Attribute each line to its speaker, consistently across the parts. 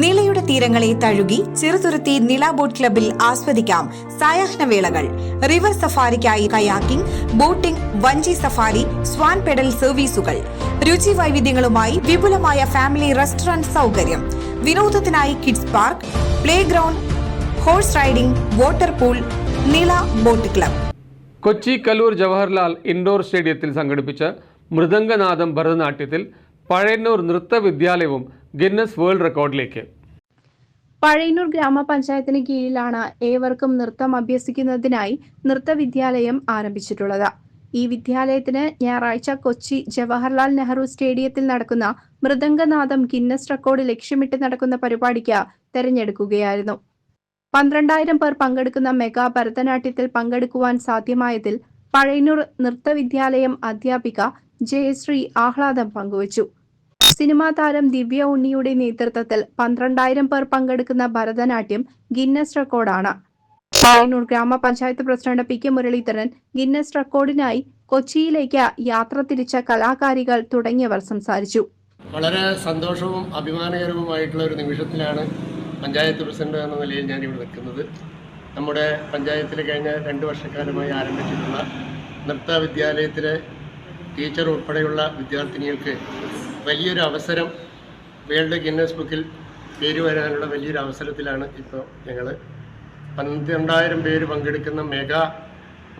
Speaker 1: നിളയുടെ തീരങ്ങളെ തഴുകി ചെറുതുരുത്തി നില ബോട്ട് ക്ലബിൽ ആസ്വദിക്കാം സായാഹ്ന വേളകൾ. റിവർ സഫാരിക്കായി കയാക്കിംഗ് ബോട്ടിംഗ് വഞ്ചി സഫാരി സ്വാൻ പെഡൽ സർവീസുകൾ. രുചി വൈവിധ്യങ്ങളുമായി വിപുലമായ ഫാമിലി റെസ്റ്റോറന്റ് സൗകര്യം. വിനോദത്തിനായി kids park play ground horse riding water pool Nila boat club.
Speaker 2: Kochi Kaloor Jawaharlal indoor സ്റ്റേഡിയത്തിൽ സംഘടിപ്പിച്ച മൃദംഗനാഥം ഭരതനാട്യത്തിൽ പഴയന്നൂർ നൃത്ത വിദ്യാലയവും ഗിന്നസ് വേൾഡ് റെക്കോർഡിലേക്ക്.
Speaker 3: പഴയന്നൂർ ഗ്രാമപഞ്ചായത്തിന് കീഴിലാണ് ഏവർക്കും നൃത്തം അഭ്യസിക്കുന്നതിനായി നൃത്ത വിദ്യാലയം ആരംഭിച്ചിട്ടുള്ളത്. ഈ വിദ്യാലയത്തിന് ഞായറാഴ്ച കൊച്ചി ജവഹർലാൽ നെഹ്റു സ്റ്റേഡിയത്തിൽ നടക്കുന്ന മൃദംഗനാഥം ഗിന്നസ് റെക്കോർഡ് ലക്ഷ്യമിട്ട് നടക്കുന്ന പരിപാടിക്ക് തെരഞ്ഞെടുക്കുകയായിരുന്നു. പന്ത്രണ്ടായിരം പേർ പങ്കെടുക്കുന്ന മെഗാ ഭരതനാട്യത്തിൽ പങ്കെടുക്കുവാൻ സാധ്യമായതിൽ പഴയന്നൂർ നൃത്ത വിദ്യാലയം അധ്യാപിക ജയശ്രീ ആഹ്ലാദം പങ്കുവച്ചു. സിനിമാ താരം ദിവ്യ ഉണ്ണിയുടെ നേതൃത്വത്തിൽ പന്ത്രണ്ടായിരം പേർ പങ്കെടുക്കുന്ന ഭരതനാട്യം ഗിന്നസ് റെക്കോർഡാണ്. പയ്യന്നൂർ ഗ്രാമപഞ്ചായത്ത് president P K Muraleedharan Guinness റെക്കോർഡിനായി കൊച്ചിയിലേക്ക് യാത്ര തിരിച്ച കലാകാരികൾ തുടങ്ങിയവർ സംസാരിച്ചു.
Speaker 4: വളരെ സന്തോഷവും അഭിമാനകരവുമായിട്ടുള്ള ഒരു നിമിഷത്തിലാണ് പഞ്ചായത്ത് പ്രസിഡന്റ് എന്ന നിലയിൽ ഞാൻ ഇവിടെ നിൽക്കുന്നത്. നമ്മുടെ പഞ്ചായത്തിൽ കഴിഞ്ഞ രണ്ട് വർഷക്കാലമായി ആരംഭിച്ചിട്ടുള്ള നൃത്ത വിദ്യാലയത്തിലെ ടീച്ചർ ഉൾപ്പെടെയുള്ള വിദ്യാർത്ഥിനികൾക്ക് വലിയൊരു അവസരം വേൾഡ് ഗിന്നസ് ബുക്കിൽ പേര് വരാനുള്ള വലിയൊരു അവസരത്തിലാണ് ഇപ്പോൾ ഞങ്ങൾ പന്ത്രണ്ടായിരം പേര് പങ്കെടുക്കുന്ന മെഗാ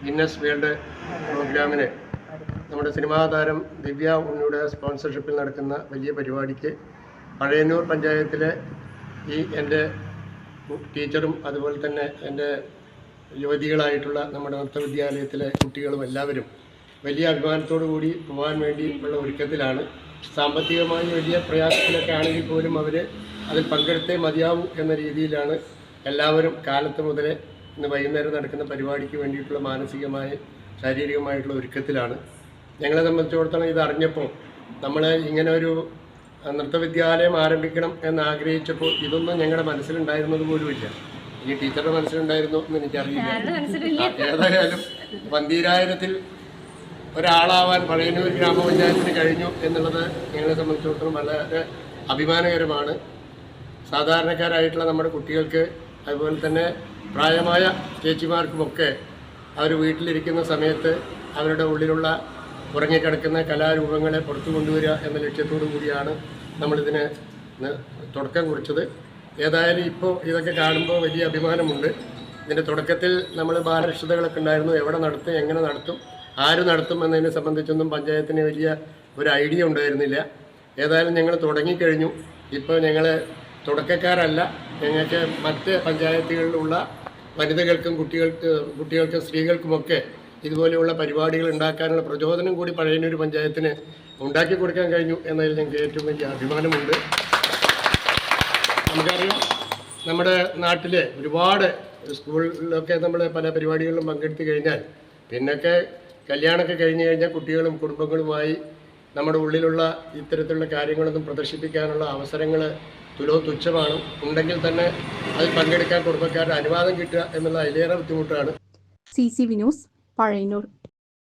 Speaker 4: ഗിന്നസ് വേൾഡ് പ്രോഗ്രാമിന് നമ്മുടെ സിനിമാ താരം ദിവ്യ ഉണ്ണിയുടെ സ്പോൺസർഷിപ്പിൽ നടക്കുന്ന വലിയ പരിപാടിക്ക് പഴയന്നൂർ പഞ്ചായത്തിലെ ഈ എന്റെ ടീച്ചറും അതുപോലെ തന്നെ എന്റെ യുവതികളായിട്ടുള്ള നമ്മുടെ നൃത്ത വിദ്യാലയത്തിലെ കുട്ടികളും എല്ലാവരും വലിയ അഭിമാനത്തോടു കൂടി പോകാൻ വേണ്ടിയുള്ള ഒരുക്കത്തിലാണ്. സാമ്പത്തികമായി വലിയ പ്രയാസത്തിലൊക്കെ ആണെങ്കിൽ പോലും അവർ അതിൽ പങ്കെടുത്തേ മതിയാവൂ എന്ന രീതിയിലാണ് എല്ലാവരും കാലത്ത് മുതലേ ഇന്ന് വൈകുന്നേരം നടക്കുന്ന പരിപാടിക്ക് വേണ്ടിയിട്ടുള്ള മാനസികമായ ശാരീരികമായിട്ടുള്ള ഒരുക്കത്തിലാണ്. ഞങ്ങളെ സംബന്ധിച്ചിടത്തോളം ഇത് അറിഞ്ഞപ്പോൾ നമ്മൾ ഇങ്ങനെ ഒരു നൃത്തവിദ്യാലയം ആരംഭിക്കണം എന്ന് ആഗ്രഹിച്ചപ്പോൾ ഇതൊന്നും ഞങ്ങളുടെ മനസ്സിലുണ്ടായിരുന്നത് പോലുമില്ല. ഈ ടീച്ചറുടെ മനസ്സിലുണ്ടായിരുന്നു എന്ന് എനിക്കറിയില്ല. ഏതായാലും പന്തീരായിരത്തിൽ ഒരാളാവാൻ പഴയന്നൂർ ഗ്രാമപഞ്ചായത്തിന് കഴിഞ്ഞു എന്നുള്ളത് ഞങ്ങളെ സംബന്ധിച്ചിടത്തോളം വളരെ അഭിമാനകരമാണ്. സാധാരണക്കാരായിട്ടുള്ള നമ്മുടെ കുട്ടികൾക്ക് അതുപോലെ തന്നെ പ്രായമായ ചേച്ചിമാർക്കുമൊക്കെ അവർ വീട്ടിലിരിക്കുന്ന സമയത്ത് അവരുടെ ഉള്ളിലുള്ള ഉറങ്ങിക്കിടക്കുന്ന കലാരൂപങ്ങളെ പുറത്തു കൊണ്ടുവരിക എന്ന ലക്ഷ്യത്തോടു കൂടിയാണ് നമ്മളിതിന് തുടക്കം കുറിച്ചത്. ഏതായാലും ഇപ്പോൾ ഇതൊക്കെ കാണുമ്പോൾ വലിയ അഭിമാനമുണ്ട്. ഇതിന്റെ തുടക്കത്തിൽ നമ്മൾ ബാലരക്ഷിതകളൊക്കെ ഉണ്ടായിരുന്നു. എവിടെ നടത്തും എങ്ങനെ നടത്തും ആര് നടത്തുമെന്നതിനെ സംബന്ധിച്ചൊന്നും പഞ്ചായത്തിന് വലിയ ഒരു ഐഡിയ ഉണ്ടായിരുന്നില്ല. ഏതായാലും ഞങ്ങൾ തുടങ്ങിക്കഴിഞ്ഞു. ഇപ്പോൾ ഞങ്ങൾ തുടക്കക്കാരല്ല. ഞങ്ങൾക്ക് മറ്റ് പഞ്ചായത്തുകളിലുള്ള വനിതകൾക്കും കുട്ടികൾക്ക് കുട്ടികൾക്കും സ്ത്രീകൾക്കുമൊക്കെ ഇതുപോലെയുള്ള പരിപാടികൾ ഉണ്ടാക്കാനുള്ള പ്രചോദനം കൂടി പഴയനൊരു പഞ്ചായത്തിന് ഉണ്ടാക്കി കൊടുക്കാൻ കഴിഞ്ഞു എന്നതിൽ ഞങ്ങൾക്ക് ഏറ്റവും വലിയ അഭിമാനമുണ്ട്. നമുക്കറിയാം നമ്മുടെ നാട്ടിൽ ഒരുപാട് സ്കൂളിലൊക്കെ നമ്മൾ പല പരിപാടികളിലും പങ്കെടുത്തു കഴിഞ്ഞാൽ പിന്നൊക്കെ കല്യാണമൊക്കെ കഴിഞ്ഞു കഴിഞ്ഞാൽ കുട്ടികളും കുടുംബങ്ങളുമായി നമ്മുടെ ഉള്ളിലുള്ള ഇത്തരത്തിലുള്ള കാര്യങ്ങളൊന്നും പ്രദർശിപ്പിക്കാനുള്ള അവസരങ്ങൾ തുലോ തുച്ഛമാണ്. ഉണ്ടെങ്കിൽ തന്നെ അതിൽ പങ്കെടുക്കാൻ കുടുംബക്കാരുടെ അനുവാദം കിട്ടുക എന്നുള്ള അതിലേറെ ബുദ്ധിമുട്ടാണ്.
Speaker 3: C C Vinos Pazhayannur.